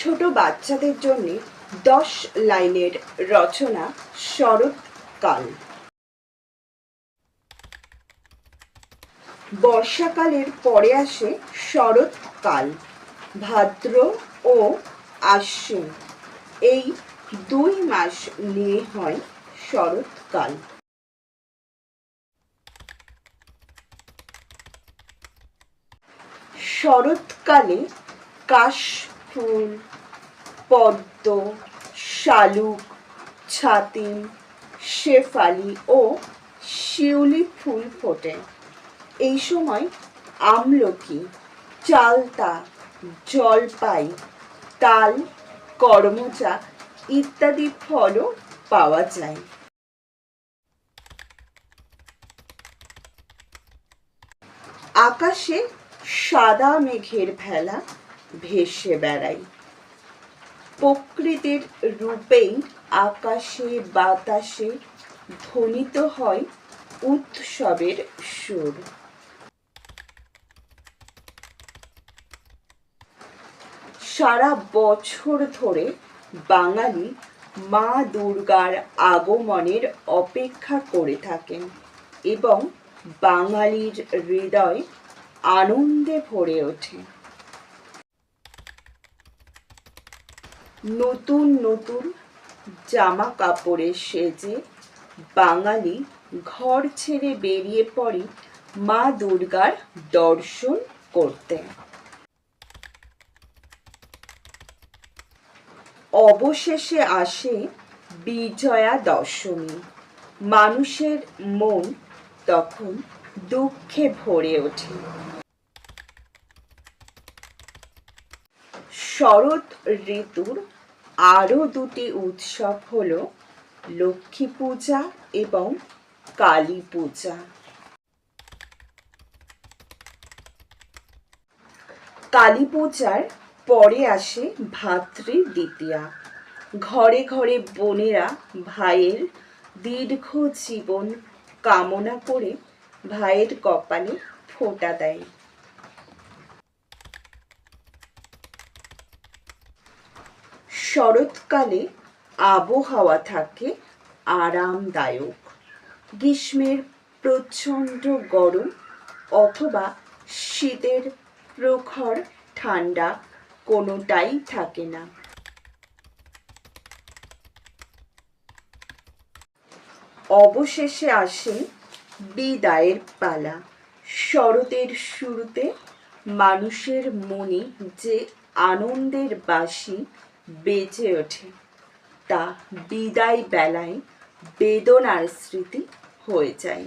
ছোট বাচ্চাদের জন্য দশ লাইনের রচনা শরৎকাল। বর্ষাকালের পরে আসে শরৎকাল, ভাদ্র ও আশ্বিন। এই দুই মাস নিয়ে হয় শরৎকাল। শরৎকালে কাশফুল পদ্ম, শালুক, ছাতিম, শেফালি ও শিউলি ফুল ফোটে। এই সময় আমলকি, চালতা, জলপাই, তাল, করমচা ইত্যাদি ফলও পাওয়া যায়। আকাশে সাদা মেঘের ভেলা ভেসে বেড়ায় প্রকৃতির রূপেই আকাশে বাতাসে ধ্বনিত হয় উৎসবের সুর। সারা বছর ধরে বাঙালি মা দুর্গার আগমনের অপেক্ষা করে থাকেন এবং বাঙালির হৃদয় আনন্দে ভরে ওঠে। নতুন নতুন জামা কাপড়ে সেজে বাঙালি ঘর ছেড়ে বেরিয়ে পড়ে মা দুর্গার দর্শন করতে। অবশেষে আসে বিজয়া দশমী। মানুষের মন তখন দুঃখে ভরে ওঠে। শরৎ ঋতুর আরও দুটি উৎসব হল লক্ষ্মী পূজা এবং কালী পূজা। কালী পূজার পরে আসে ভাতৃ দ্বিতীয়া। ঘরে ঘরে বোনেরা ভাইয়ের দীর্ঘ জীবন কামনা করে ভাইয়ের কপালে ফোঁটা দেয়। শরৎকালে আবহাওয়া থাকে আরামদায়ক। গ্রীষ্মের প্রচণ্ড গরম অথবা শীতের প্রখর ঠান্ডা কোনোটাই থাকে না। অবশেষে আসে বিদায়ের পালা। শরতের শুরুতে মানুষের মনে যে আনন্দের বাসি বেজে ওঠে। তা বিদায় বেলায় বেদনার স্মৃতি হয়ে যায়।